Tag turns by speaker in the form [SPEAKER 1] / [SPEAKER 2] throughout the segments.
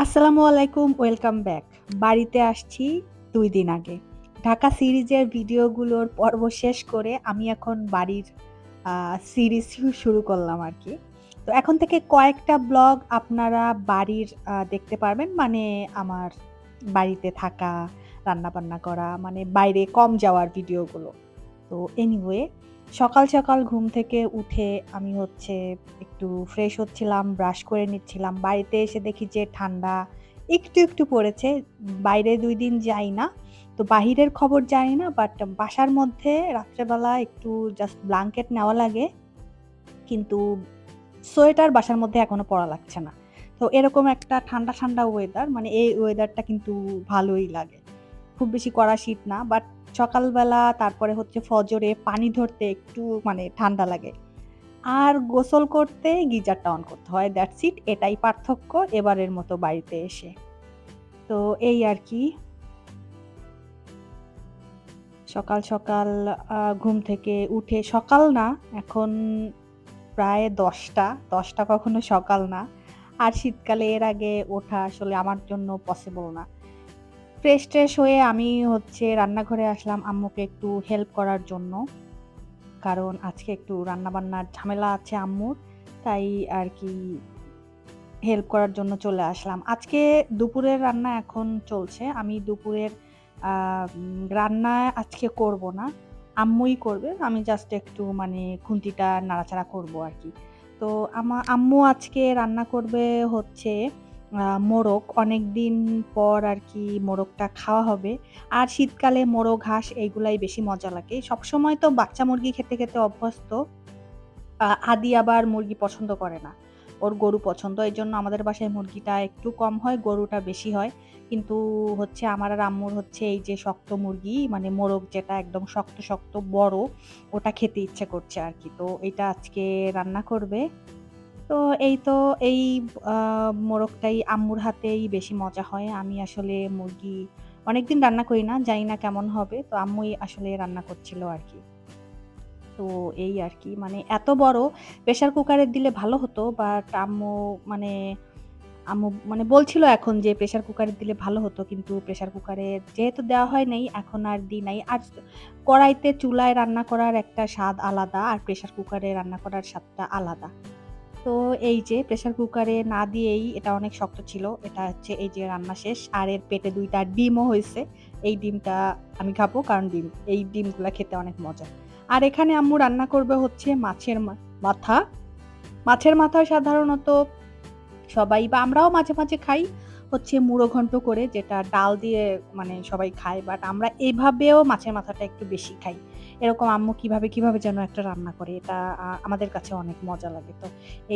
[SPEAKER 1] আসসালামু আলাইকুম welcome back. বাড়িতে আসছি দুই দিন আগে। ঢাকা সিরিজের ভিডিওগুলোর পর্ব শেষ করে আমি এখন বাড়ির সিরিজ শুরু করলাম আর কি তো এখন থেকে কয়েকটা ব্লগ আপনারা বাড়ির দেখতে পারবেন। মানে আমার বাড়িতে থাকা, রান্না-বান্না করা মানে বাইরে কম যাওয়ার ভিডিওগুলো। তো এনিওয়ে সকাল, সকাল ঘুম থেকে উঠে আমি হচ্ছে একটু ফ্রেশ হচ্ছিলাম, ব্রাশ করে নিচ্ছিলাম। বাড়িতে এসে দেখি যে ঠান্ডা একটু, একটু পড়েছে। বাইরে দুই দিন যাই না। তো বাহিরের খবর জানি না বাট বাসার মধ্যে রাত্রেবেলা একটু জাস্ট ব্ল্যাঙ্কেট নেওয়া লাগে। কিন্তু সোয়েটার বাসার মধ্যে এখনও পরা লাগছে না। তো এরকম একটা ঠান্ডা, ঠান্ডা ওয়েদার মানে এই ওয়েদারটা কিন্তু ভালোই লাগে। খুব বেশি কড়া শীত না বাট সকালবেলা তারপরে হচ্ছে ফজরে পানি ধরতে একটু মানে ঠান্ডা লাগে। আর গোসল করতে গিজারটা অন করতে হয়। দ্যাটস ইট এটাই পার্থক্য এবারের মতো বাড়িতে এসে। তো এই আর কি সকাল, সকাল ঘুম থেকে উঠে সকাল না এখন প্রায় ১০টা ১০টা কখনো সকাল না। আর শীতকালে এর আগে ওঠা আসলে আমার জন্য পসিবল না। ফ্রেশ-ট্রেশ হয়ে আমি হচ্ছে রান্নাঘরে আসলাম আম্মুকে একটু হেল্প করার জন্য। কারণ আজকে একটু রান্না-বান্নার ঝামেলা আছে আম্মুর। তাই আর কি হেল্প করার জন্য চলে আসলাম। আজকে দুপুরের রান্না এখন চলছে। আমি দুপুরের রান্না আজকে করব না। আম্মুই করবে। আমি জাস্ট একটু মানে খুন্তিটা নাড়াচাড়া করব আর কি তো আমা, আম্মু আজকে রান্না করবে হচ্ছে মোরগ। অনেকদিন পর আর কি মোরগটা খাওয়া হবে। আর শীতকালে মোরগ, ঘাস এইগুলাই বেশি মজা লাগে। সবসময় তো বাচ্চা মুরগি খেতে, খেতে অভ্যস্ত। আদি আবার মুরগি পছন্দ করে না। ওর গরু পছন্দ। এই জন্য আমাদের বাসায় মুরগিটা একটু কম হয়, গরুটা বেশি হয়। কিন্তু হচ্ছে আমার আর আম্মুর হচ্ছে এই যে শক্ত মুরগি মানে মোরগ যেটা একদম শক্ত, শক্ত বড় ওটা খেতে ইচ্ছে করছে আর কি তো এটা আজকে রান্না করবে। তো এই তো এই মোরগটাই আম্মুর হাতেই বেশি মজা হয়। আমি আসলে মুরগি অনেকদিন রান্না করি না। জানি না কেমন হবে। তো আম্মুই আসলে রান্না করছিল আর কি তো এই আর কি মানে এত বড় প্রেশার কুকারে দিলে ভালো হতো। বাট আম্মু মানে আম্মু মানে বলছিল এখন যে প্রেশার কুকারে দিলে ভালো হতো। কিন্তু প্রেশার কুকারে যেহেতু দেওয়া হয় নাই, এখন আর দিই নাই। আর কড়াইতে চুলায় রান্না করার একটা স্বাদ আলাদা, আর প্রেশার কুকারে রান্না করার স্বাদটা আলাদা। তো এই যে প্রেশার কুকারে না দিয়েই এটা অনেক শক্ত ছিল। এটা হচ্ছে এই যে রান্না শেষ। আর এর পেটে দুইটা ডিমও হয়েছে এই ডিমটা আমি খাব কারণ ডিম এই ডিমগুলো খেতে অনেক মজা। আর এখানে আম্মু রান্না করবে হচ্ছে মাছের মাথা। মাছের মাথা সাধারণত সবাই বা আমরাও মাঝে, মাঝে খাই হচ্ছে মুড়ো ঘন্ট করে যেটা ডাল দিয়ে মানে সবাই খায়। বাট আমরা এভাবেও মাছের মাথাটা একটু বেশি খাই। এরকম আম্মু কীভাবে, কীভাবে যেন একটা রান্না করে। এটা আমাদের কাছে অনেক মজা লাগে। তো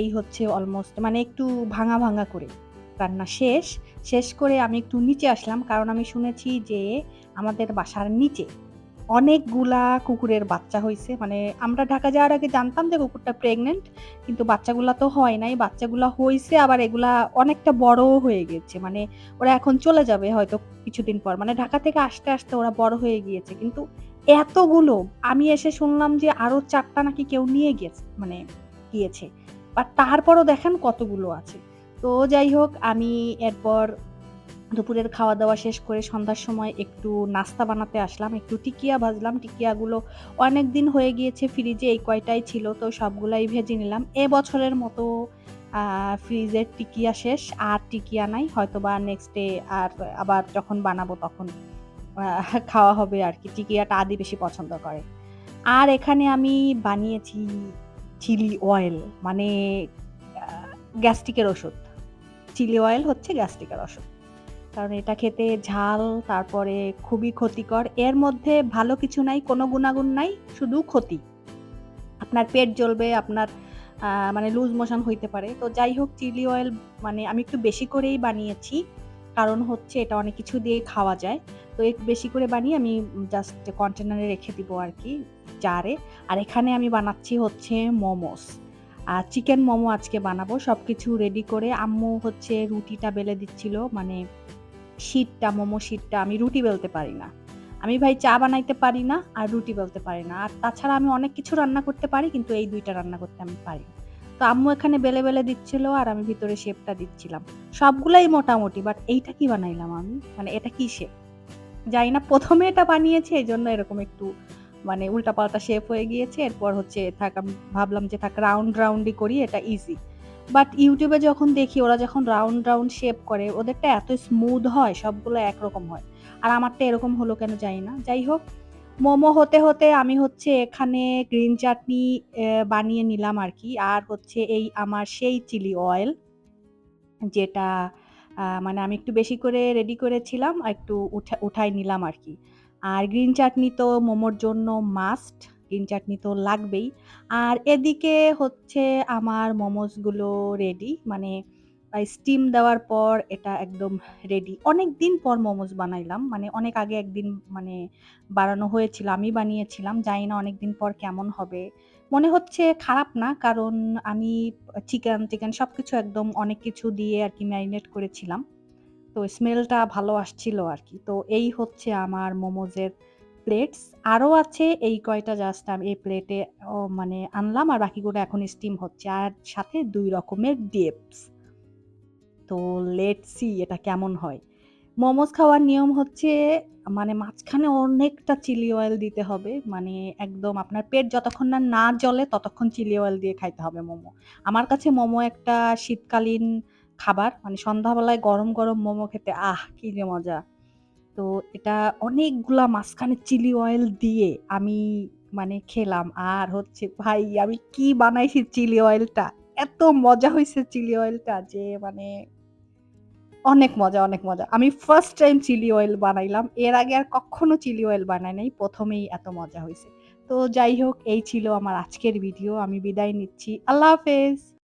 [SPEAKER 1] এই হচ্ছে অলমোস্ট মানে একটু ভাঙা, ভাঙা করে রান্না শেষ। শেষ করে আমি একটু নিচে আসলাম। কারণ আমি শুনেছি যে আমাদের বাসার নিচে অনেকগুলা কুকুরের বাচ্চা হয়েছে মানে আমরা ঢাকা যাওয়ার আগে জানতাম যে কুকুরটা প্রেগনেন্ট কিন্তু বাচ্চাগুলা তো হয় নাই। বাচ্চাগুলা হয়েছে আবার এগুলা অনেকটা বড়ও হয়ে গেছে। মানে ওরা এখন চলে যাবে হয়তো কিছুদিন পর। মানে ঢাকা থেকে আসতে, আসতে ওরা বড় হয়ে গিয়েছে। কিন্তু এতগুলো, আমি এসে শুনলাম যে আরও চারটা নাকি কেউ নিয়ে গেছে মানে গিয়েছে। বাট তারপরও দেখেন কতগুলো আছে। তো যাই হোক, আমি এরপর দুপুরের খাওয়া-দাওয়া শেষ করে সন্ধ্যার সময় একটু নাস্তা বানাতে আসলাম। একটু টিকিয়া ভাজলাম। টিকিয়াগুলো অনেক দিন হয়ে গিয়েছে ফ্রিজে, এই কয়টাই ছিল। তো সবগুলাই ভেজে নিলাম। এবছরের মতো ফ্রিজের টিকিয়া শেষ। আর টিকিয়া নাই। হয়তোবা নেক্সট ডে আর আবার যখন বানাবো তখন খাওয়া হবে আর কি টিকিয়াটা আদি বেশি পছন্দ করে। আর এখানে আমি বানিয়েছি চিলি অয়েল মানে গ্যাস্ট্রিকের ওষুধ। চিলি অয়েল হচ্ছে গ্যাস্ট্রিকের ওষুধ। কারণ এটা খেতে ঝাল তারপরে খুবই ক্ষতিকর। এর মধ্যে ভালো কিছু নাই, কোনো গুণাগুণ নাই, শুধু ক্ষতি। আপনার পেট জ্বলবে, আপনার মানে লুজ মোশন হইতে পারে। তো যাই হোক চিলি অয়েল মানে আমি একটু বেশি করেই বানিয়েছি। কারণ হচ্ছে এটা অনেক কিছু দিয়ে খাওয়া যায়। তো এক বেশি করে বানিয়ে আমি জাস্ট কন্টেনারে রেখে দিব আর কি জারে। আর এখানে আমি বানাচ্ছি হচ্ছে মোমোস। আর চিকেন মোমো আজকে বানাবো। সব কিছু রেডি করে আম্মু হচ্ছে রুটিটা বেলে দিচ্ছিল। মানে শিটটা মোমো শিটটা আমি রুটি বেলতে পারি না। আমি ভাই চা বানাইতে পারি না আর রুটি বেলতে পারি না। আর তাছাড়া আমি অনেক কিছু রান্না করতে পারি, কিন্তু এই দুইটা রান্না করতে আমি পারি না। তো আম্মু এখানে বেলে, বেলে দিচ্ছিল আর আমি ভিতরে শেপটা দিচ্ছিলাম। সবগুলাই মোটামুটি বাট এইটা কি বানাইলাম আমি? মানে এটা কি শেপ? জানি না ১ম এ এটা বানিয়েছি এজন্য এরকম একটু মানে উল্টাপাল্টা শেপ হয়ে গিয়েছে। এরপর হচ্ছে থাক আমি ভাবলাম যে থাক রাউন্ড, রাউন্ডই করি এটা ইজি। বাট ইউটিউবে যখন দেখি ওরা যখন রাউন্ড, রাউন্ড শেপ করে ওদেরটা এত স্মুথ হয় সবগুলো একরকম হয়। আর আমারটা এরকম হলো কেন জানি না। যাই হোক মোমো হতে, হতে আমি হচ্ছে এখানে গ্রিন চাটনি বানিয়ে নিলাম আর কি আর হচ্ছে এই আমার সেই চিলি অয়েল যেটা মানে আমি একটু বেশি করে রেডি করেছিলাম। একটু উঠা উঠায় নিলাম আর কি আর গ্রিন চাটনি তো মোমোর জন্য মাস্ট। গ্রিন চাটনি তো লাগবেই। আর এদিকে হচ্ছে আমার মোমোসগুলো রেডি। মানে আ স্টিম দেওয়ার পর এটা একদম রেডি। অনেক দিন পর মোমোজ বানাইলাম। মানে অনেক আগে একদিন মানে বানানো হয়েছিল। আমি বানিয়েছিলাম। জানি না অনেক দিন পর কেমন হবে। মনে হচ্ছে খারাপ না। কারণ আমি আ চিকেন-টিকেন সব কিছু একদম অনেক কিছু দিয়ে আর কি ম্যারিনেট করেছিলাম। তো স্মেলটা ভালো আসছিল আর কি তো এই হচ্ছে আমার মোমোজের প্লেটস। আরও আছে এই কয়টা জাস্ট আমি এই প্লেটে মানে আনলাম আর বাকিগুলো এখন স্টিম হচ্ছে। আর সাথে দুই রকমের ডিপস। তো লেটস সি এটা কেমন হয়। মোমোস খাওয়ার নিয়ম হচ্ছে মানে মাঝখানে অনেকটা চিলি অয়েল দিতে হবে। মানে একদম আপনার পেট যতক্ষণ না, না জ্বলে ততক্ষণ চিলি অয়েল দিয়ে খাইতে হবে মোমো। আমার কাছে মোমো একটা শীতকালীন খাবার। মানে সন্ধ্যাবেলায় গরম, গরম মোমো খেতে আহ! কি যে মজা। তো এটা অনেকগুলা মাঝখানে চিলি অয়েল দিয়ে আমি মানে খেলাম। আর হচ্ছে ভাই আমি কি বানাইছি চিলি অয়েলটা। এত মজা হয়েছে চিলি অয়েলটা যে মানে অনেক মজা, অনেক মজা। আমি ফার্স্ট টাইম চিলি অয়েল বানাইলাম। এর আগে আর কখনো চিলি অয়েল বানাই নাই। প্রথমেই এত মজা হয়েছে তো যাই হোক এই ছিল আমার আজকের ভিডিও। আমি বিদায় নিচ্ছি। আল্লাহ হাফেজ।